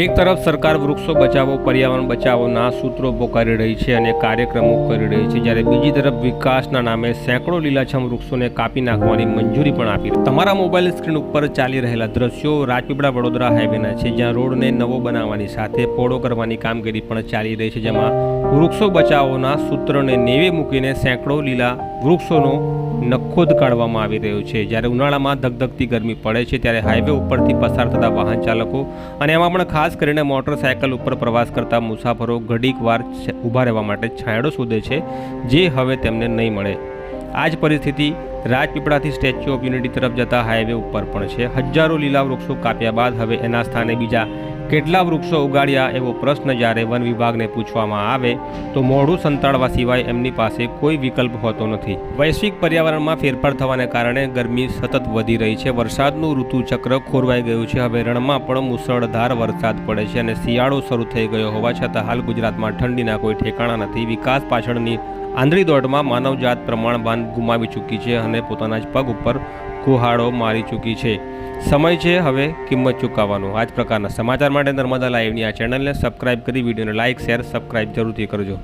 એક તરફ સરકાર વૃક્ષો બચાવો, પર્યાવરણ બચાવોના સૂત્રો પોકારી રહી છે અને કાર્યક્રમો કરી રહી છે, જ્યારે બીજી તરફ વિકાસના નામે સેંકડો લીલાછમ વૃક્ષોને કાપી નાખવાની મંજૂરી પણ આપી તમારા મોબાઈલ સ્ક્રીન ઉપર ચાલી રહેલા દ્રશ્યો રાજપીપળા વડોદરા હાઈવેના છે, જ્યાં રોડને નવો બનાવવાની સાથે પહોળો કરવાની કામગીરી પણ ચાલી રહી છે, જેમાં વૃક્ષો બચાવોના સૂત્રને નેવે મૂકીને સેંકડો લીલા વૃક્ષોનો નખોદ કાઢવામાં આવી રહ્યો છે. જ્યારે ઉનાળામાં ધગધગતી ગરમી પડે છે, ત્યારે હાઈવે ઉપરથી પસાર થતા વાહન ચાલકો અને એમાં પણ ખાસ કરીને મોટરસાયકલ ઉપર પ્રવાસ કરતા મુસાફરો ઘડીક વાર ઊભા રહેવા માટે છાંયડો શોધે છે, જે હવે તેમને નહીં મળે. આ જ પરિસ્થિતિ રાજપીપળાથી સ્ટેચ્યુ ઓફ યુનિટી તરફ જતા હાઈવે ઉપર પણ છે. હજારો લીલા વૃક્ષો કાપ્યા બાદ હવે એના સ્થાને બીજા કેટલા વૃક્ષો ઉગાડ્યા એવો પ્રશ્ન જ્યારે વન વિભાગને પૂછવામાં આવે, તો મોઢું સંતાડવા સિવાય એમની પાસે કોઈ વિકલ્પ હોતો નથી. વૈશ્વિક પર્યાવરણમાં ફેરફાર થવાને કારણે ગરમી સતત વધી રહી છે. વરસાદનું ઋતુચક્ર ખોરવાઈ ગયું છે. હવે રણમાં પણ મુસળધાર વરસાદ પડે છે અને શિયાળો શરૂ થઈ ગયો હોવા છતાં હાલ ગુજરાતમાં ઠંડીના કોઈ ઠેકાણા નથી. વિકાસ પાછળની આંધળી દોડમાં માનવજાત પ્રમાણભાન ગુમાવી ચૂકી છે અને પોતાના જ પગ ઉપર કુહાડો મારી ચૂકી છે. સમય છે હવે કિંમત ચૂકવવાનો. આ જ પ્રકારના સમાચાર માટે નર્મદા લાઈવની આ ચેનલને સબસ્ક્રાઇબ કરી, વિડીયોને લાઇક શેર સબસ્ક્રાઇબ જરૂરથી કરજો.